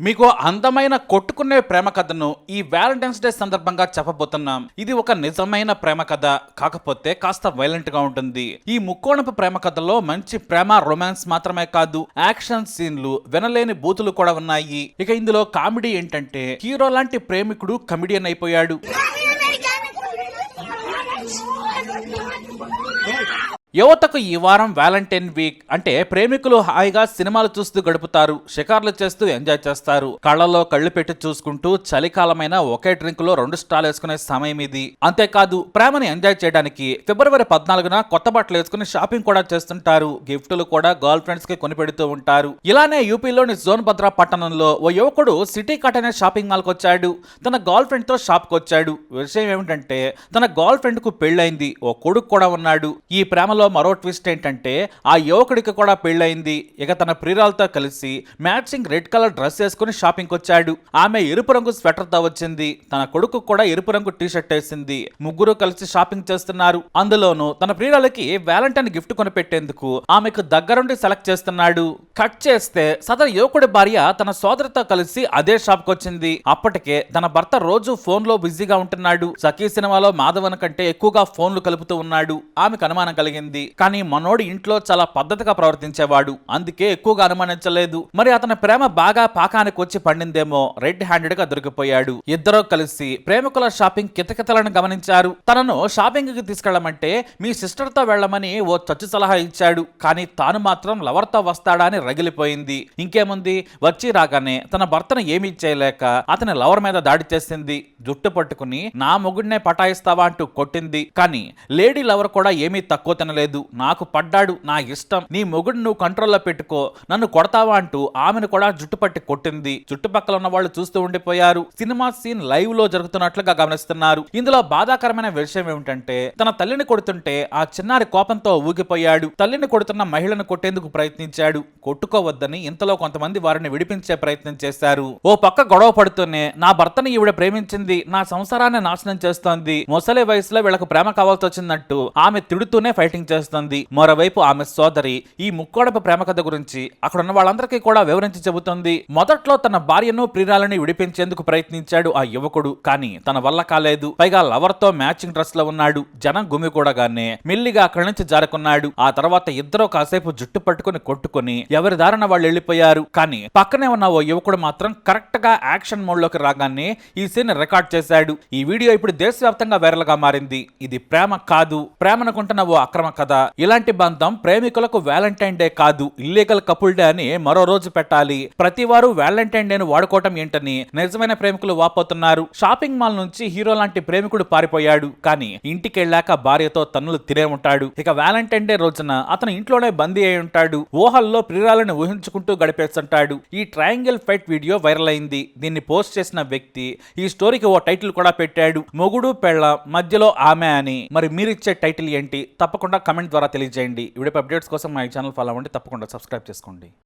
మీకు అందమైన కొట్టుకునే ప్రేమ కథను ఈ వ్యాలంటైన్స్ డే సందర్భంగా చెప్పబోతున్నాం. ఇది ఒక నిజమైన ప్రేమ కథ కాకపోతే కాస్త వైలెంట్గా ఉంటుంది. ఈ ముక్కోణపు ప్రేమ కథలో మంచి ప్రేమ రొమాన్స్ మాత్రమే కాదు యాక్షన్ సీన్లు వినలేని బూతులు కూడా ఉన్నాయి. ఇక ఇందులో కామెడీ ఏంటంటే హీరో లాంటి ప్రేమికుడు కమెడియన్ అయిపోయాడు. యువతకు ఈ వారం వ్యాలంటైన్ వీక్ అంటే ప్రేమికులు హాయిగా సినిమాలు చూస్తూ గడుపుతారు షికార్లు చేస్తూ ఎంజాయ్ చేస్తారు. కళ్ళలో కళ్ళు పెట్టి చూసుకుంటూ చలికాలమైన ఒకే డ్రింక్లో రెండు స్టాల్ వేసుకునే సమయం ఇది. అంతేకాదు ప్రేమను ఎంజాయ్ చేయడానికి ఫిబ్రవరి పద్నాలుగున కొత్త బట్టలు వేసుకుని షాపింగ్ కూడా చేస్తుంటారు. గిఫ్టులు కూడా గర్ల్ ఫ్రెండ్స్కి కొనిపెడుతూ ఉంటారు. ఇలానే యూపీలోని జోన్ భద్రా పట్టణంలో ఓ యువకుడు సిటీ కట్ అనే షాపింగ్ మాల్కి వచ్చాడు. తన గర్ల్ ఫ్రెండ్తో షాప్కు వచ్చాడు. విషయం ఏమిటంటే తన గర్ల్ ఫ్రెండ్కు పెళ్ళైంది ఓ కొడుకు కూడా ఉన్నాడు. ఈ ప్రేమలో మరో ట్విస్ట్ ఏంటంటే ఆ యువకుడికి కూడా పెళ్ళయింది. ఇక తన ప్రియురాలతో కలిసి మ్యాచింగ్ రెడ్ కలర్ డ్రెస్ వేసుకుని షాపింగ్ వచ్చాడు ఆమె ఎరుపు రంగు స్వెటర్తో వచ్చింది. తన కొడుకు కూడా ఎరుపు రంగు టీ షర్ట్ వేసింది. ముగ్గురు కలిసి షాపింగ్ చేస్తున్నారు. అందులోనూ తన ప్రియురాలకి వ్యాలంటైన్ గిఫ్ట్ కొనిపెట్టేందుకు ఆమెకు దగ్గరుండి సెలెక్ట్ చేస్తున్నాడు. కట్ చేస్తే సదరు యువకుడి భార్య తన సోదరితో కలిసి అదే షాప్ వచ్చింది అప్పటికే తన భర్త రోజు ఫోన్లో బిజీగా ఉంటున్నాడు. సఖీ సినిమాలో మాధవన్ కంటే ఎక్కువగా ఫోన్లు కలుపుతూ ఉన్నాడు. ఆమెకు అనుమానం కలిగింది. కానీ మనోడు ఇంట్లో చాలా పద్ధతిగా ప్రవర్తించేవాడు. అందుకే ఎక్కువగా అనుమానించలేదు. మరి అతని ప్రేమ బాగా పాకానికి వచ్చి పండిందేమో రెడ్ హ్యాండెడ్గా దొరికిపోయాడు. ఇద్దరూ కలిసి ప్రేమికుల షాపింగ్ కితకితలను గమనించారు. తనను షాపింగ్కి తీసుకెళ్ళమంటే మీ సిస్టర్తో వెళ్ళమని ఓ చచ్చు సలహా ఇచ్చాడు. కానీ తాను మాత్రం లవర్తో వస్తాడా అని రగిలిపోయింది. ఇంకేముంది? వచ్చి రాగానే తన భర్తను ఏమీ చేయలేక అతని లవర్ మీద దాడి చేసింది. జుట్టు పట్టుకుని నా మొగుడినే పటాయిస్తావా అంటూ కొట్టింది. కానీ లేడీ లవర్ కూడా ఏమీ తక్కువ తినలేదు. నాకు పడ్డాడు నా ఇష్టం. నీ మొగుడు నువ్వు కంట్రోల్లో పెట్టుకో. నన్ను కొడతావా అంటూ ఆమెను కూడా జుట్టు పట్టి కొట్టింది. చుట్టుపక్కల ఉన్న వాళ్ళు చూస్తూ ఉండిపోయారు. సినిమా సీన్ లైవ్లో జరుగుతున్నట్లుగా గమనిస్తున్నారు. ఇందులో బాధాకరమైన విషయం ఏమిటంటే తన తల్లిని కొడుతుంటే ఆ చిన్నారి కోపంతో ఊగిపోయాడు. తల్లిని కొడుతున్న మహిళను కొట్టేందుకు ప్రయత్నించాడు. కొట్టుకోవద్దని ఇంతలో కొంతమంది వారిని విడిపించే ప్రయత్నం చేశారు. ఓ పక్క గొడవ పడుతూనే నా భర్తని ఈవిడ ప్రేమించింది. నా సంసారాన్ని నాశనం చేస్తోంది. ముసలి వయసులో వీళ్ళకు ప్రేమ కావాల్సి వచ్చిందంటూ ఆమె తిడుతూనే ఫైటింగ్ చేస్తోంది. మరోవైపు ఆమె సోదరి ఈ ముక్కోడపు ప్రేమ కథ గురించి అక్కడ ఉన్న వాళ్ళందరికీ కూడా వివరించి చెబుతుంది. మొదట్లో తన భార్యను ప్రియురాలని విడిపించేందుకు ప్రయత్నించాడు ఆ యువకుడు కానీ తన వల్ల కాలేదు. పైగా లవర్తో మ్యాచింగ్ డ్రెస్లో ఉన్నాడు. జనం గుమికూడగానే మెల్లిగా అక్కడి నుంచి జారుకున్నాడు. ఆ తర్వాత ఇద్దరు కాసేపు జుట్టు పట్టుకుని కొట్టుకుని ఎవరి దారిన వాళ్ళు వెళ్ళిపోయారు. కానీ పక్కనే ఉన్న ఓ యువకుడు మాత్రం కరెక్ట్గా యాక్షన్ మోడ్లోకి రాగానే ఈ సీన్ రికార్డ్ చేశాడు. ఈ వీడియో ఇప్పుడు దేశవ్యాప్తంగా వైరల్గా మారింది. ఇది ప్రేమ కాదు. ప్రేమనుకుంటున్న ఓ అక్రమ కదా. ఇలాంటి బంధం ప్రేమికులకు వ్యాలంటైన్ డే కాదు ఇల్లీగల్ కపుల్ డే అని మరో రోజు పెట్టాలి. ప్రతి వారు వ్యాలంటైన్ డేను వాడుకోవటం ఏంటని నిజమైన ప్రేమికులు వాపోతున్నారు. షాపింగ్ మాల్ నుంచి హీరో లాంటి ప్రేమికుడు పారిపోయాడు. కానీ ఇంటికి వెళ్ళాక భార్యతో తన్నులు తినే ఉంటాడు. ఇక వ్యాలంటైన్ డే రోజున అతను ఇంట్లోనే బందీ అయి ఉంటాడు. ఊహల్లో ప్రియురాలను ఊహించుకుంటూ గడిపేస్తుంటాడు. ఈ ట్రయాంగిల్ ఫైట్ వీడియో వైరల్ అయింది. దీన్ని పోస్ట్ చేసిన వ్యక్తి ఈ స్టోరీకి ఓ టైటిల్ కూడా పెట్టాడు. మొగుడు పెళ్ళ మధ్యలో ఆమె అని. మరి మీరిచ్చే టైటిల్ ఏంటి? తప్పకుండా కమెంట్ ద్వారా తెలియజేయండి. వీడియో అప్డేట్స్ కోసం మా ఛానల్ ఫాలో అవ్వండి. తప్పకుండా సబ్స్క్రైబ్ చేసుకోండి.